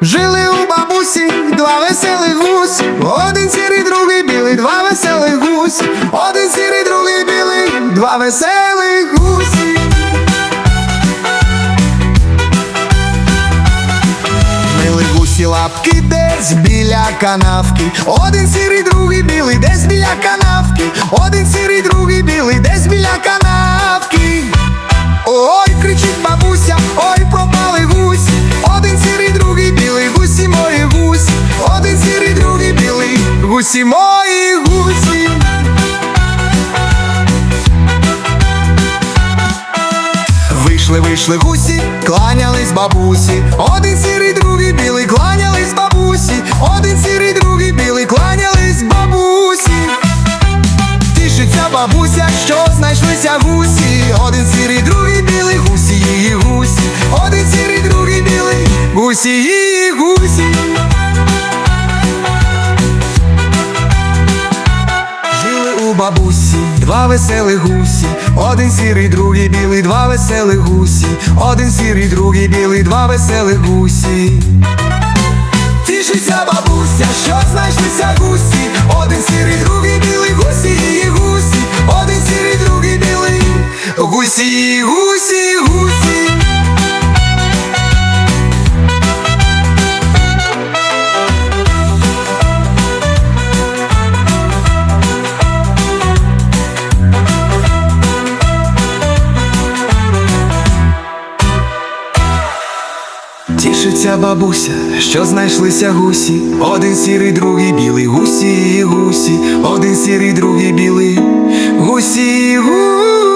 Жили у бабусі два веселих гусь, один сірий, другий білий, два веселих гусь, один сірий, другий білий, два веселих гусі. Мили гусі лапки десь біля канавки, один сірий, другий білий, гусі мої гусі. Вийшли, вийшли гусі, кланялись бабусі, один сірий, другий білий, кланялись бабусі, один сірий, другий білий, кланялись бабусі. Тішиться бабуся, що знайшлися гусі, один сірий, другий білий, гусі її гусі, один сірий, другий білий, гусі. її бабусі два веселих гусі, один сірий, другий білий, два веселих гусі, один сірий, другий білий, два веселих гусі. Тішиться бабуся, що знайшлися гусі, один сірий, другий білий, гусі, її гусі, один сірий, другий білий, гусі, гусі, гусі. Тішиться бабуся, що знайшлися гусі, один сірий, другий білий, гусі, гусі, один сірий, другий білий, гусі, гусі.